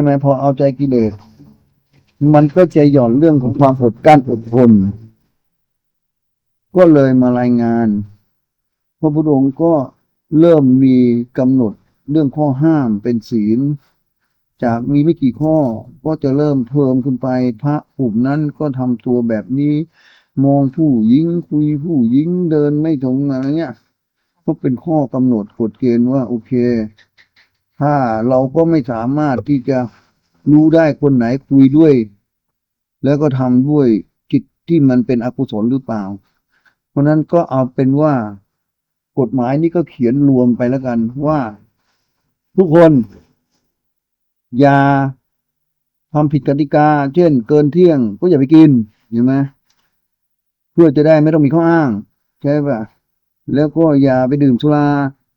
ช่ไหมพอเอาใจกิเลสมันก็จะหย่อนเรื่องของความอดกลั้นอดทนก็เลยมารายงานพระพุทธองค์ก็เริ่มมีกำหนดเรื่องข้อห้ามเป็นศีล จากมีไม่กี่ข้อก็จะเริ่มเพิ่มขึ้นไป พระกลุ่มนั้นก็ทำตัวแบบนี้ มองผู้หญิงคุยผู้หญิงเดินไม่ตรงอะไรเงี้ยก็เป็นข้อกำหนดกฎเกณฑ์ว่าโอเค ถ้าเราก็ไม่สามารถที่จะรู้ได้คนไหนคุยด้วย แล้วก็ทำด้วยจิตที่มันเป็นอกุศลหรือเปล่า เพราะนั้นก็เอาเป็นว่ากฎหมายนี้ก็เขียนรวมไปแล้วกันว่า ทุกคน อย่าทำผิดกติกา เช่น เกินเที่ยง ก็อย่าไปกินเห็นไหมเพื่อจะได้ไม่ต้องมีข้ออ้าง ใช่ป่ะแล้วก็อย่าไปดื่มสุรา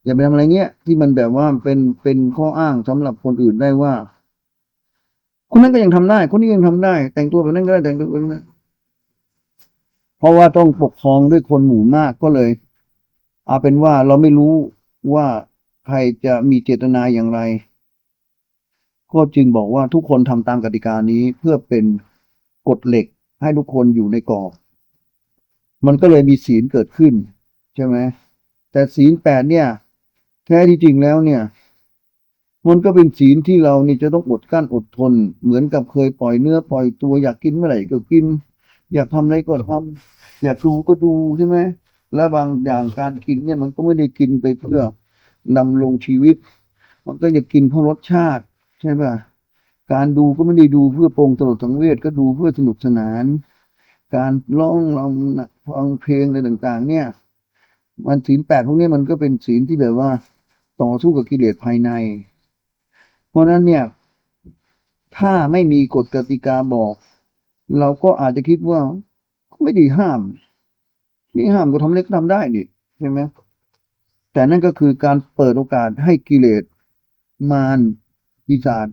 อย่าไปทำอะไรเงี้ย ที่มันแบบว่าเป็นเป็นข้ออ้างสำหรับคนอื่นได้ว่า คนนั้นก็ยังทำได้ คนนี้ยังทำได้ แต่งตัวแบบนั้นก็ได้แต่งตัวแบบนั้นเพราะว่าต้องปกครองด้วยคนหมู่มากก็เลยเอาเป็นว่าเราไม่รู้ว่าใครจะมีเจตนาอย่างไร ก็จึงบอกว่าทุกคนทำตามกติกานี้เพื่อเป็นกฎเหล็กให้ทุกคนอยู่ในกรอบมันก็เลยมีศีลเกิดขึ้น ใช่ไหมแต่ศีลแปดเนี่ย ท้ที่จริงแล้วเนี่ย มันก็เป็นศีลที่เรานี่จะต้องอดกั้นอดทน เหมือนกับเคยปล่อยเนื้อปล่อยตัวอยากกินเมื่อไหร่ก็กิน อยากทำอะไรก็ทำอยากดูก็ดูใช่ไหมและบางอย่างการกินเนี่ยมันก็ไม่ได้กินไปเพื่อนำลงชีวิต มันก็จะกินเพราะรสชาติ ใช่ป่ะการดูก็ไม่ได้ดูเพื่อปรงตลดสังเวชก็ดูเพื่อสนุกสนาน การร้องรำฟังเพลงอะไรต่าง ๆ เนี่ย มันศีลแปดพวกนี้มันก็เป็นศีลที่แบบว่า ต่อสู้กับกิเลสภายใน เพราะนั้นเนี่ย ถ้าไม่มีกฎกติกาบอก เราก็อาจจะคิดว่าไม่ได้ห้ามนี่ห้ามก็ทำเล็กทำได้นี่ใช่ไหมแต่นั่นก็คือการเปิดโอกาสให้กิเลสมารปีศาจ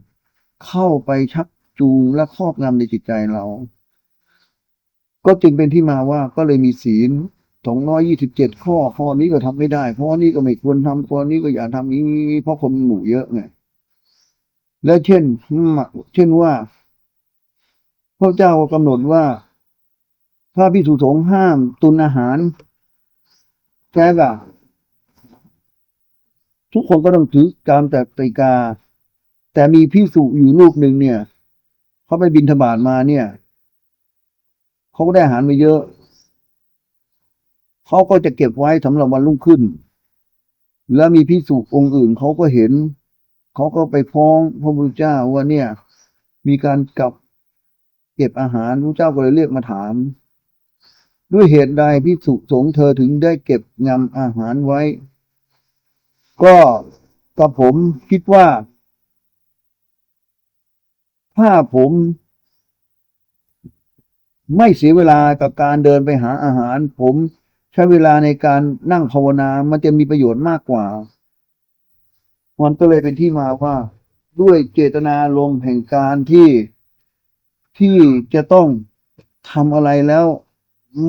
เข้าไปชักจูงและครอบงำในจิตใจเรา ก็จึงเป็นที่มาว่าก็เลยมีศีล สองร้อยยี่สิบเจ็ดข้อ ข้อนี้ก็ทำไม่ได้ ข้อนี้ก็ไม่ควรทำข้อนี้ก็อย่าทำนี้เพราะคนหมู่เยอะไงและเช่น เช่นว่าพระเจ้าก็กำหนดว่าถ้าพิสุสงฆ์ห้ามตุนอาหารแกก็ทุกคนก็ต้องถือตามแต่ติกา แต่มีพิสุอยู่รูปหนึ่งเนี่ยเขาไปบินธบาตมาเนี่ยเขาก็ได้อาหารมาเยอะ เขาก็จะเก็บไว้สำหรับวันรุ่งขึ้น แล้วมีพิสุองค์อื่นเขาก็เห็น เขาก็ไปฟ้องพระพุทธเจ้าว่าเนี่ย มีการกลับเก็บอาหารพระเจ้าก็เลยเรียกมาถาม ด้วยเหตุใดพิสุสงเธอถึงได้เก็บงำอาหารไว้ ก็กับผมคิดว่า ถ้าผมไม่เสียเวลากับการเดินไปหาอาหาร ผม ใช้เวลาในการนั่งภาวนา มันจะมีประโยชน์มากกว่า มันก็เลยเป็นที่มาว่า ด้วยเจตนาลมแห่งการที่ที่จะต้องทำอะไรแล้ว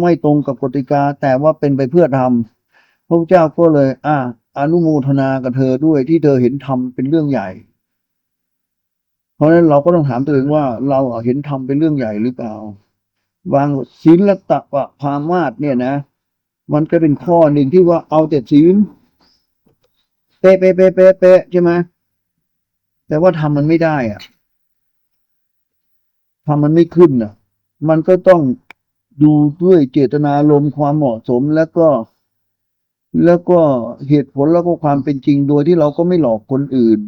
ไม่ตรงกับกติกา แต่ว่าเป็นไปเพื่อทำพระเจ้าก็เลย อ่าอนุโมทนากับเธอด้วยที่เธอเห็นธรรมเป็นเรื่องใหญ่ เพราะฉะนั้นเราก็ต้องถามตัวเองว่าเราเห็นธรรมเป็นเรื่องใหญ่หรือเปล่าวางศีลตะปะพามาสเนี่ยนะ มันก็เป็นข้อหนึ่งที่ว่าเอาแต่ศีลเป๊ะเป๊ะเป๊ะเป๊ะเป๊ะใช่ไหมแต่ว่าทำมันไม่ได้อะทำมันไม่ขึ้นอะ มันก็ต้องดูด้วยเจตนารมความเหมาะสมแล้วก็ แล้วก็เหตุผลแล้วก็ความเป็นจริงโดยที่เราก็ไม่หลอกคนอื่น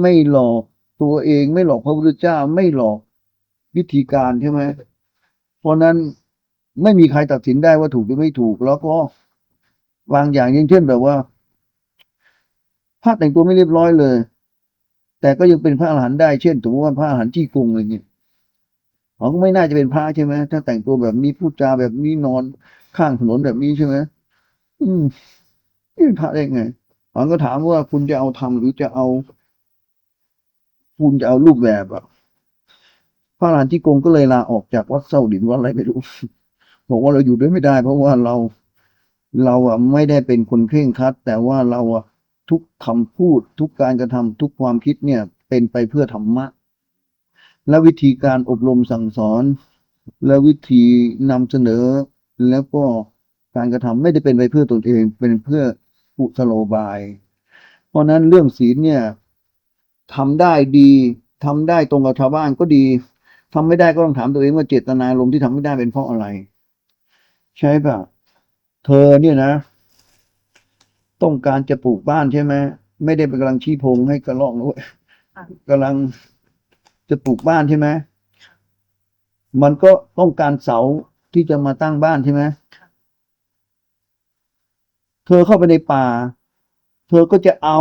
ไม่หลอกตัวเอง ไม่หลอกพระพุทธเจ้า ไม่หลอกวิธีการใช่ไหมเพราะนั้น ไม่มีใครตัดสินได้ว่าถูกหรือไม่ถูก แล้วก็บางอย่างอย่างเช่นแบบว่าพระแต่งตัวไม่เรียบร้อยเลย แต่ก็ยังเป็นพระอรหันต์ได้เช่น สมมติว่าพระอรหันต์ที่กรุงอะไรเงี้ยเขาก็ไม่น่าจะเป็นพระใช่ไหมถ้าแต่งตัวแบบนี้พูดจาแบบนี้นอนข้างถนนแบบนี้ใช่ไหมอืมนี่พระได้ไงเขาก็ถามว่าคุณจะเอาทำหรือจะเอา คุณจะเอารูปแบบอะพระอรหันต์ที่กรุงก็เลยลาออกจากวัดเศร้าดินวัดอะไรไม่รู้ บอกว่าเราอยู่ด้วยไม่ได้ เพราะว่าเราเราอะไม่ได้เป็นคนเคร่งครัด แต่ว่าเราอะทุกคำพูดทุกการกระทำทุกความคิดเนี่ย เป็นไปเพื่อธรรมะ และวิธีการอบรมสั่งสอน และวิธีนำเสนอ แล้วก็การกระทำไม่ได้เป็นไปเพื่อตนเอง เป็นเพื่อกุศโลบาย เพราะนั้นเรื่องศีลเนี่ยทำได้ดีทำได้ตรงกับชาวบ้านก็ดีทำไม่ได้ก็ต้องถามตัวเองว่าเจตนาลมที่ทำไม่ได้เป็นเพราะอะไร ใช่ป่ะ เธอเนี่ยนะ ต้องการจะปลูกบ้านใช่ไหมไม่ได้เป็นกำลังชี้พงให้กระลอกนะเว้ยค่ะกำลังจะปลูกบ้านใช่ไหมมันก็ต้องการเสาที่จะมาตั้งบ้านใช่ไหมเธอเข้าไปในป่า เธอก็จะเอา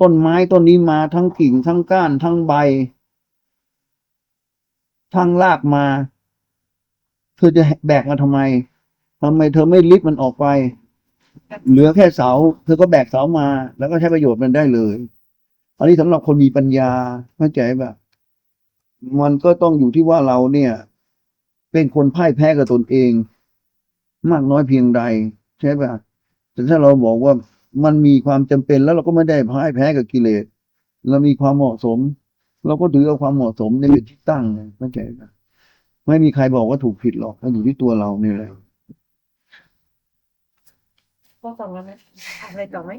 ต้นไม้ต้นนี้มาทั้งกิ่งทั้งก้าน ทั้งใบ ทั้งรากมา เธอจะแบกมาทำไม ทำไมเธอไม่ลิฟต์มันออกไป เหลือแค่เสา เธอก็แบกเสามา แล้วก็ใช้ประโยชน์มันได้เลย อันนี้สำหรับคนมีปัญญาเข้าใจป่ะมันก็ต้องอยู่ที่ว่าเราเนี่ย เป็นคนพ่ายแพ้กับตนเอง มากน้อยเพียงใด ใช่ป่ะแต่ถ้าเราบอกว่ามันมีความจำเป็นแล้วเราก็ไม่ได้พ่ายแพ้กับกิเลสเรามีความเหมาะสม เราก็ถือเอาความเหมาะสมในเป็นที่ตั้งไงเข้าใจป่ะไม่มีใครบอกว่าถูกผิดหรอกมันอยู่ที่ตัวเราเนี่ยแหละ ก็ฟังแล้วไหมอะไรต่อไหม